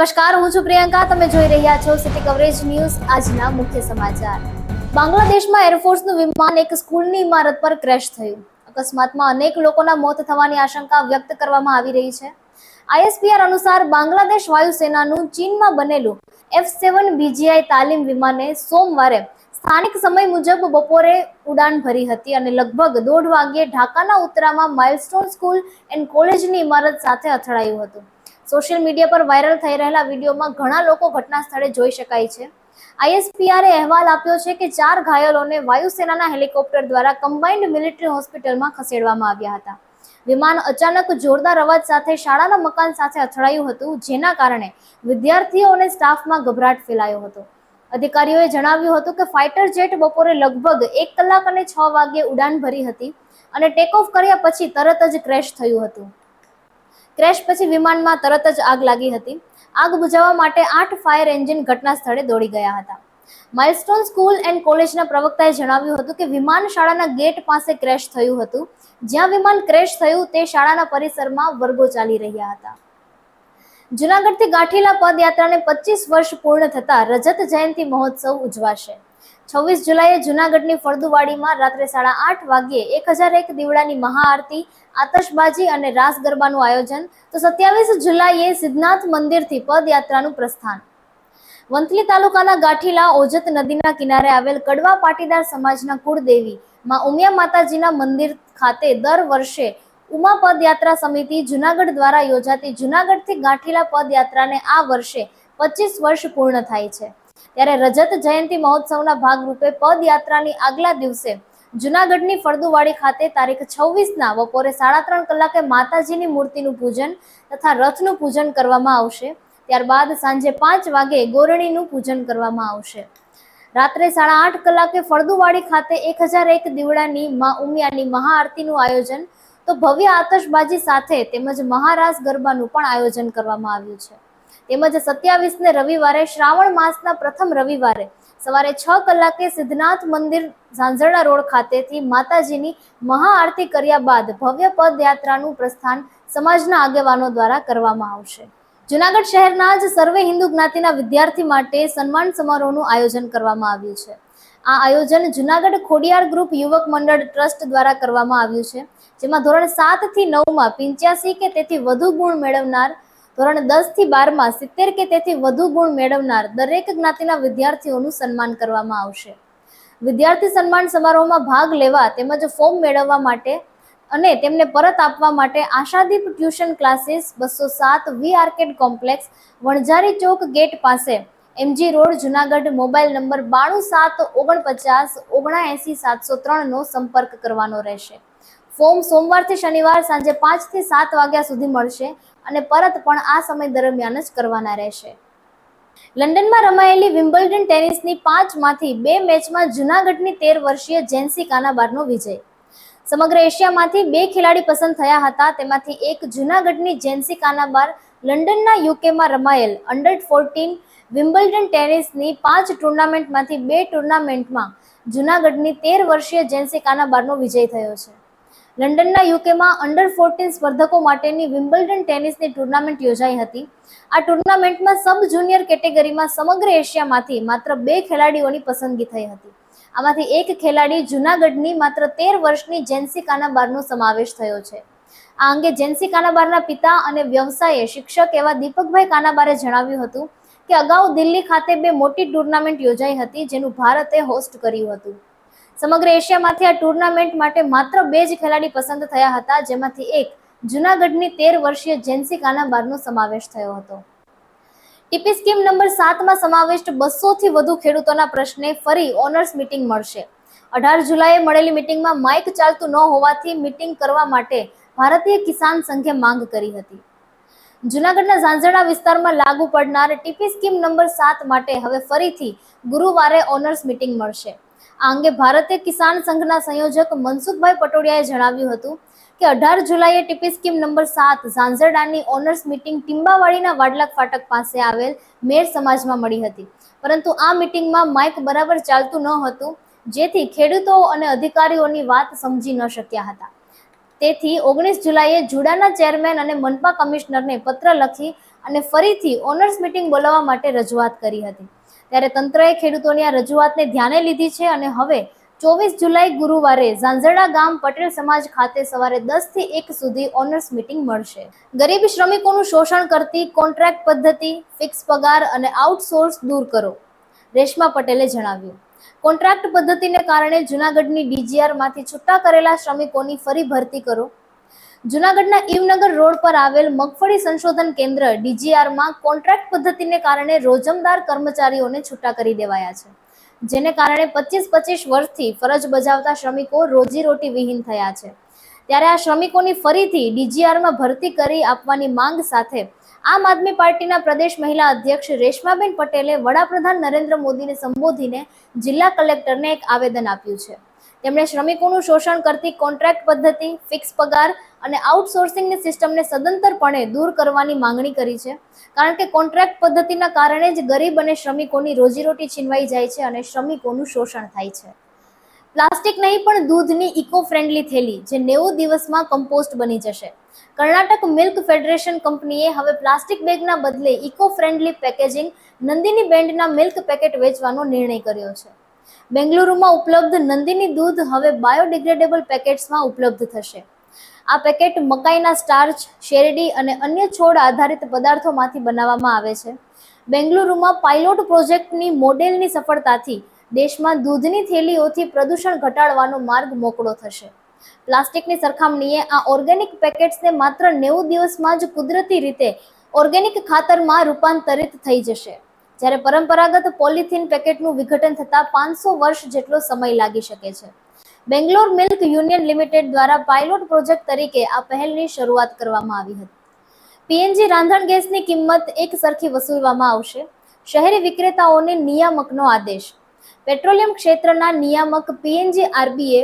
નમસ્કાર, હું છું પ્રિયંકા. તમે જોઈ રહ્યા છો સિટી કવરેજ ન્યૂઝ આજના મુખ્ય સમાચાર. બાંગ્લાદેશમાં એરફોર્સનું વિમાન એક સ્કૂલની ઇમારત પર ક્રેશ થયું. અકસ્માતમાં અનેક લોકોના મોત થવાની આશંકા વ્યક્ત કરવામાં આવી રહી છે. આઈએસપીઆર અનુસાર, બાંગ્લાદેશ વાયુસેનાનું ચીનમાં બનેલું એફ સેવન બીજીઆઈ તાલીમ વિમાને સોમવારે સ્થાનિક સમય મુજબ બપોરે ઉડાન ભરી હતી અને લગભગ દોઢ વાગ્યે ઢાકાના ઉત્તરામાં માઇલસ્ટોન સ્કૂલ એન્ડ કોલેજની ઇમારત સાથે અથડાયું હતું. સોશિયલ મીડિયા પર વાયરલ થઈ રહેલા વિડીયોમાં ઘણા લોકો ઘટના સ્થળે જોઈ શકાય છે. આઈએસપીઆરે અહેવાલ આપ્યો છે કે ચાર ઘાયલોને વાયુસેનાના હેલિકોપ્ટર દ્વારા કમ્બાઇન્ડ મિલિટરી હોસ્પિટલમાં ખસેડવામાં આવ્યા હતા. વિમાન અચાનક જોરદાર અવાજ સાથે શાળાના મકાન સાથે અથડાયું હતું, જેના કારણે વિદ્યાર્થીઓ અને સ્ટાફમાં ગભરાટ ફેલાયો હતો. અધિકારીઓએ જણાવ્યું હતું કે ફાઇટર જેટ બપોરે લગભગ એક કલાક અને છ વાગ્યે ઉડાન ભરી હતી અને ટેક ઓફ કર્યા પછી તરત જ ક્રેશ થયું હતું. ક્રેશ પછી વિમાનમાં તરત જ આગ લાગી હતી. આગ બુઝાવવા માટે આઠ ફાયર એન્જિન ઘટના સ્થળે દોડી ગયા હતા. માઇલસ્ટોન સ્કૂલ એન્ડ કોલેજના પ્રવક્તાએ જણાવ્યું હતું કે વિમાન શાળાના ગેટ પાસે ક્રેશ થયું હતું. જ્યાં વિમાન ક્રેશ થયું તે શાળાના પરિસરમાં વર્ગો ચાલી રહ્યા હતા. જુનાગઢથી ગાંઠીલા પદયાત્રાને પચીસ વર્ષ પૂર્ણ થતાં રજત જયંતિ મહોત્સવ ઉજવાશે. છવ્વીસ જુલાઈએ જુનાગઢની ફળદુવાડીમાં રાત્રે સાડા આઠ વાગ્યે એક હજાર એક દીવડાની મહાઆરતી, આતશબાજી અને રાસ ગરબાનું આયોજન તો સત્યાવીસ જુલાઈએ સિદ્ધનાથ મંદિરથી પદયાત્રાનું પ્રસ્થાન. વંથલી તાલુકાના ગાંઠીલા ઓજત નદીના કિનારે આવેલ કડવા પાટીદાર સમાજના કુળદેવી માં ઉમિયા માતાજીના મંદિર ખાતે દર વર્ષે ઉમા પદયાત્રા સમિતિ જુનાગઢ દ્વારા યોજાતી જુનાગઢથી ગાંઠીલા પદયાત્રાને આ વર્ષે પચીસ વર્ષ પૂર્ણ થાય છે. ત્યારે રજત જયંતિ મહોત્સવના ભાગરૂપે પદયાત્રાની આગલા દિવસે જુનાગઢની ફળદુવાડી ખાતે તારીખ છવ્વીસના બપોરે સાડા ત્રણ કલાકે માતાજીની મૂર્તિનું પૂજન તથા રથનું પૂજન કરવામાં આવશે. ત્યારબાદ સાંજે પાંચ વાગે ગોરણીનું પૂજન કરવામાં આવશે. રાત્રે સાડા આઠ કલાકે ફળદુવાડી ખાતે એક હજાર એક દીવડાની મા ઉમિયાની મહાઆરતીનું આયોજન, તો ભવ્ય આતશબાજી સાથે તેમજ મહારાસ ગરબાનું પણ આયોજન કરવામાં આવ્યું છે. તેમજ સત્યાવીસને રવિવારે શ્રાવણ માસના પ્રથમ રવિવારે સવારે છ કલાકે સિદ્ધનાથ મંદિર ઝાંઝરડા રોડ ખાતેથી માતાજીની મહાઆરતી કર્યા બાદ ભવ્ય પદયાત્રાનું પ્રસ્થાન સમાજના આગેવાનો દ્વારા કરવામાં આવશે. જુનાગઢ શહેરના જ સર્વે હિન્દુ જ્ઞાતિના વિદ્યાર્થી માટે સન્માન સમારોહનું આયોજન કરવામાં આવ્યું છે. આ આયોજન જુનાગઢ ખોડિયાર ગ્રુપ યુવક મંડળ ટ્રસ્ટ દ્વારા કરવામાં આવ્યું છે, જેમાં ધોરણ સાતથી નવમાં પિંચ્યાસી કે તેથી વધુ ગુણ મેળવનાર ધોરણ દસથી બારમાં સિત્તેર કે તેથી વધુ ગુણ મેળવનાર દરેક જ્ઞાતિના વિદ્યાર્થીઓનું સન્માન કરવામાં આવશે. વિદ્યાર્થી સન્માન સમારોહમાં ભાગ લેવા તેમજ ફોર્મ મેળવવા માટે અને તેમને પરત આપવા માટે આશાદીપ ટ્યુશન ક્લાસીસ બસો સાત વી આર્કેડ કોમ્પ્લેક્સ, વણઝારી ચોક ગેટ પાસે, MG road, Junagadh, mobile number બાણું સાત ઓગણપચાસ ઓગણએંસી સાતસો ત્રણનો સંપર્ક કરવાનો રહેશે. ફોર્મ સોમવારથી શનિવાર સાંજે પાંચથી સાત વાગ્યા સુધી મળશે. અને પરત પણ આ સમય દરમિયાન જ કરવાના રહેશે. લંડનમાં રમાયેલી વિમ્બલ્ડન ટેનિસની પાંચમાંથી બે મેચમાં જુનાગઢની તેર વર્ષીય જેન્સી કાનાબારનો વિજય. સમગ્ર એશિયામાંથી બે ખેલાડી પસંદ થયા હતા, તેમાંથી એક જુનાગઢની જેન્સી કાનાબાર લંડનના યુકેમાં રમાયેલ અંડર ફોર્ટીન વિમ્બલ્ડન ટેનિસની પાંચ ટુર્નામેન્ટમાંથી બે ટુર્નામેન્ટમાં જુનાગઢની તેર વર્ષીય જેન્સી કાનાબારનો વિજય થયો છે. લંડનના યુકેમાં અંડર ફોર્ટીન સ્પર્ધકો માટેની વિમ્બલ્ડન ટેનિસની ટુર્નામેન્ટ યોજાઈ હતી. આ ટુર્નામેન્ટમાં સબ જુનિયર કેટેગરીમાં સમગ્ર એશિયામાંથી માત્ર બે ખેલાડીઓની પસંદગી થઈ હતી. આમાંથી એક ખેલાડી જુનાગઢની માત્ર તેર વર્ષની જેન્સી કાનાબારનો સમાવેશ થયો છે. આ અંગે જેન્સી કાનાબારના પિતા અને વ્યવસાયે શિક્ષક એવા દીપકભાઈ કાનાબારે જણાવ્યું હતું કે અગાઉ દિલ્હી ખાતે બે મોટી ટુર્નામેન્ટ યોજાઈ હતી જેનું ભારતે હોસ્ટ કર્યું હતું. સમગ્ર એશિયામાંથી આ ટુર્નામેન્ટ માટે માત્ર બે જ ખેલાડી પસંદ થયા હતા, જેમાંથી એક જુનાગઢની તેર વર્ષીય જેન્સી કાનાબારનો સમાવેશ થયો હતો. ટીપી સ્કીમ નંબર સાતમાં સમાવિષ્ટ બસોથી વધુ ખેડૂતોના પ્રશ્ને ફરી ઓનર્સ મીટિંગ મળશે. અઢાર જુલાઈએ મળેલી મીટિંગમાં માઇક ચાલતું ન હોવાથી મીટિંગ કરવા માટે ભારતીય કિસાન સંઘે માંગ કરી હતી. જુનાગઢના ઝાંઝરડા વિસ્તારમાં લાગુ પડનાર ટીપી સ્કીમ નંબર સાત માટે હવે ફરીથી ગુરુવારે ઓનર્સ મિટિંગ મળશે. આ અંગે ભારતીય કિસાન સંઘના સંયોજક મનસુખભાઈ પટોડિયાએ જણાવ્યું હતું કે અઢાર જુલાઈએ ટીપી સ્કીમ નંબર સાત ઝાંઝરડાની ઓનર્સ મિટિંગ ટીંબાવાડીના વાડલાક ફાટક પાસે આવેલ મેર સમાજમાં મળી હતી. પરંતુ આ મીટિંગમાં માઇક બરાબર ચાલતું ન હતું, જેથી ખેડૂતો અને અધિકારીઓની વાત સમજી ન શક્યા હતા. તેથી ઓગણીસ જુલાઈએ જુડાના ચેરમેન અને મનપા કમિશનરને પત્ર લખી અને ફરીથી ઓનર્સ મિટિંગ બોલાવવા માટે રજૂઆત કરી હતી. ત્યારે તંત્રએ ખેડૂતોની આ રજૂઆતને ધ્યાને લીધી છે અને હવે ચોવીસ જુલાઈ ગુરુવારે ઝાંઝરડા ગામ પટેલ સમાજ ખાતે સવારે દસથી એક સુધી ઓનર્સ મીટિંગ મળશે. ગરીબ શ્રમિકોનું શોષણ કરતી કોન્ટ્રાક્ટ પદ્ધતિ, ફિક્સ પગાર અને આઉટસોર્સ દૂર કરો, રેશમા પટેલે જણાવ્યું. કોન્ટ્રાક્ટ પદ્ધતિને કારણે જુનાગઢની ડીજીઆરમાંથી છૂટા કરેલા શ્રમિકોની ફરી ભરતી કરો જુનાગઢના ઈવનગર રોડ પર આવેલ મગફળી સંશોધન કેન્દ્ર ડીજીઆરમાં કોન્ટ્રાક્ટ પદ્ધતિને કારણે રોજમદાર કર્મચારીઓને છૂટા કરી દેવાયા છે. જેને કારણે પચીસ પચીસ વર્ષથી ફરજ બજાવતા શ્રમિકો રોજીરોટી વિહીન થયા છે. ત્યારે આ શ્રમિકોની ફરીથી ડીજીઆરમાં ભરતી કરી આપવાની માંગ સાથે આમ આદમી પાર્ટીના પ્રદેશ મહિલા અધ્યક્ષ રેશમાબેન પટેલે વડાપ્રધાન નરેન્દ્ર મોદીને સંબોધીને જિલ્લા કલેક્ટરને એક આવેદન આપ્યું છે. તેમણે શ્રમિકોનું શોષણ કરતી કોન્ટ્રાક્ટ પદ્ધતિ ફિક્સ પગાર અને આઉટસોર્સિંગની સિસ્ટમને સદંતરપણે દૂર કરવાની માંગણી કરી છે. કારણ કે કોન્ટ્રાક્ટ પદ્ધતિના કારણે જ ગરીબ અને શ્રમિકોની રોજીરોટી છીનવાઈ જાય છે અને શ્રમિકોનું શોષણ થાય છે. પ્લાસ્ટિક નહીં પણ દૂધની ઇકો ફ્રેન્ડલી થેલી, જે નેવું દિવસમાં કમ્પોસ્ટ બની જશે. કર્ણાટક મિલ્ક ફેડરેશન કંપનીએ હવે પ્લાસ્ટિક બેગના બદલે ઇકો ફ્રેન્ડલી પેકેજિંગ નંદિની બેન્ડના મિલ્ક પેકેટ વેચવાનો નિર્ણય કર્યો છે. બેંગલુરુમાં ઉપલબ્ધ નંદીની દૂધ હવે બાયોડિગ્રેડેબલ પેકેટ્સમાં ઉપલબ્ધ થશે. આ પેકેટ મકાઈના સ્ટાર્ચ, શેરડી અને અન્ય છોડ આધારિત પદાર્થોમાંથી બનાવવામાં આવે છે. બેંગલુરુમાં પાયલોટ પ્રોજેક્ટની મોડેલની સફળતાથી દેશમાં દૂધની થેલીઓથી પ્રદૂષણ ઘટાડવાનો માર્ગ મોકળો થશે. પ્લાસ્ટિકની સરખામણીએ આ ઓર્ગેનિક પેકેટ્સને માત્ર નેવું દિવસમાં જ કુદરતી રીતે ઓર્ગેનિક ખાતરમાં રૂપાંતરિત થઈ જશે. જ્યારે પરંપરાગત પોલિથીન પેકેટનું વિઘટન થતાં પાંચસો વર્ષ જેટલો સમય લાગી શકે છે. બેંગ્લોર મિલ્ક યુનિયન લિમિટેડ દ્વારા પાયલોટ પ્રોજેક્ટ તરીકે આ પહેલની શરૂઆત કરવામાં આવી હતી. પીએનજી રાંધણ ગેસની કિંમત એક સરખી વસૂલવામાં આવશે. શહેરી વિક્રેતાઓને નિયામકનો આદેશ. પેટ્રોલિયમ ક્ષેત્રના નિયામક પીએનજી આરબીએ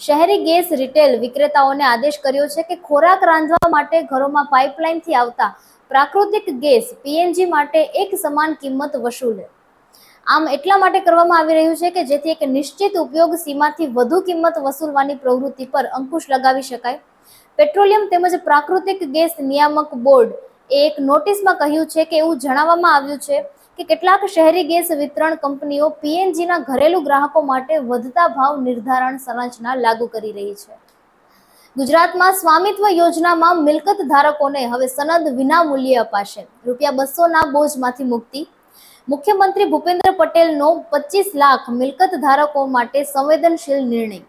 શહેરી ગેસ રિટેલ વિક્રેતાઓને આદેશ કર્યો છે કે ખોરાક રાંધવા માટે ઘરોમાં પાઇપલાઇનથી આવતા પ્રાકૃતિક ગેસ પીએનજી માટે એક સમાન કિંમત વસૂલે. આમ એટલા માટે કરવામાં આવી રહ્યું છે કે જેથી એક નિશ્ચિત ઉપયોગ સીમાથી વધુ કિંમત વસૂલવાની પ્રવૃત્તિ પર અંકુશ લગાવી શકાય. પેટ્રોલિયમ તેમજ પ્રાકૃતિક ગેસ નિયામક બોર્ડ એ એક નોટિસમાં કહ્યું છે કે એવું જણાવવામાં આવ્યું છે કે કેટલાક શહેરી ગેસ વિતરણ કંપનીઓ પીએનજીના ઘરેલુ ગ્રાહકો માટે વધતા ભાવ નિર્ધારણ સંરચના લાગુ કરી રહી છે. ગુજરાતમાં સ્વામિત્વ યોજનામાં મિલકત ધારકોને હવે સનદ વિના મૂલ્યે અપાશે. રૂપિયા બસોના બોજમાંથી મુક્તિ. મુખ્યમંત્રી ભૂપેન્દ્ર પટેલનો પચીસ લાખ મિલકત ધારકો માટે સંવેદનશીલ નિર્ણય.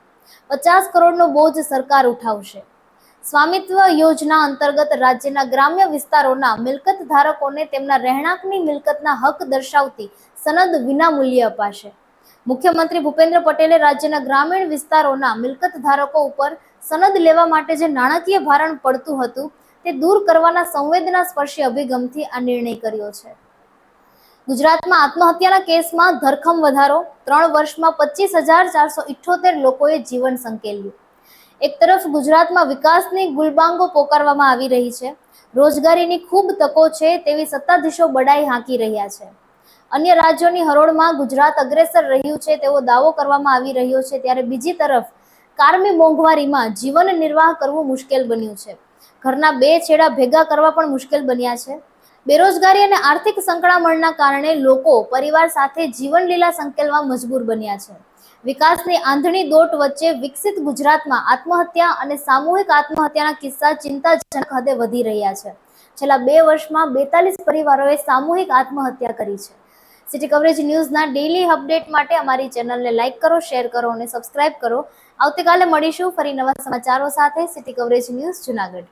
પચાસ કરોડનો બોજ સરકાર ઉઠાવશે. સ્વામિત્વ યોજના અંતર્ગત રાજ્યના ગ્રામ્ય વિસ્તારોના મિલકત ધારકોને તેમના રહેણાંકની મિલકતના હક દર્શાવતી સનદ વિના મૂલ્યે અપાશે. મુખ્યમંત્રી ભૂપેન્દ્ર પટેલે રાજ્યના ગ્રામીણ વિસ્તારોના મિલકત ધારકો ઉપર સનદ લેવા માટે જે નાણાકીય ભારણ પડતું હતું, તે દૂર કરવાના સંવેદના સ્પર્શી અભિગમથી આ નિર્ણય કર્યો છે. ગુજરાતમાં આત્મહત્યાના કેસમાં ધરખમ વધારો, ત્રણ વર્ષમાં પચીસ હજાર ચારસો ઇઠ્યોતેર લોકોએ જીવન સંકેલ્યું. એક તરફ ગુજરાતમાં વિકાસની ગુલબાંગો પોકારવામાં આવી રહી છે, રોજગારીની ખૂબ તકો છે તેવી સત્તાધીશો બડાઈ હાંકી રહ્યા છે. અન્ય રાજ્યોની હરોળમાં ગુજરાત અગ્રેસર રહ્યું છે તેવો દાવો કરવામાં આવી રહ્યો છે, ત્યારે બીજી તરફ કારમી મોંઘવારીમાં જીવન નિર્વાહ કરવું મુશ્કેલ બન્યું છે. ઘરના બે છેડા ભેગા કરવા પણ મુશ્કેલ બન્યા છે. બેરોજગારી અને આર્થિક સંકળામણના કારણે લોકો પરિવાર સાથે જીવન લીલા સંકેલવા મજબૂર બન્યા છે. વિકાસની આંધળી દોટ વચ્ચે વિકસિત ગુજરાતમાં આત્મહત્યા અને સામૂહિક આત્મહત્યાના કિસ્સા ચિંતાજનક હદે વધી રહ્યા છે. છેલ્લા બે વર્ષમાં બેતાલીસ પરિવારોએ સામૂહિક આત્મહત્યા કરી છે. સિટી કવરેજ ન્યૂઝના ડેઇલી અપડેટ માટે અમારી ચેનલને લાઇક કરો, શેર કરો અને સબસ્ક્રાઇબ કરો. આવતીકાલે મળીશું ફરી નવા સમાચારો સાથે સિટી કવરેજ ન્યૂઝ જુનાગઢ.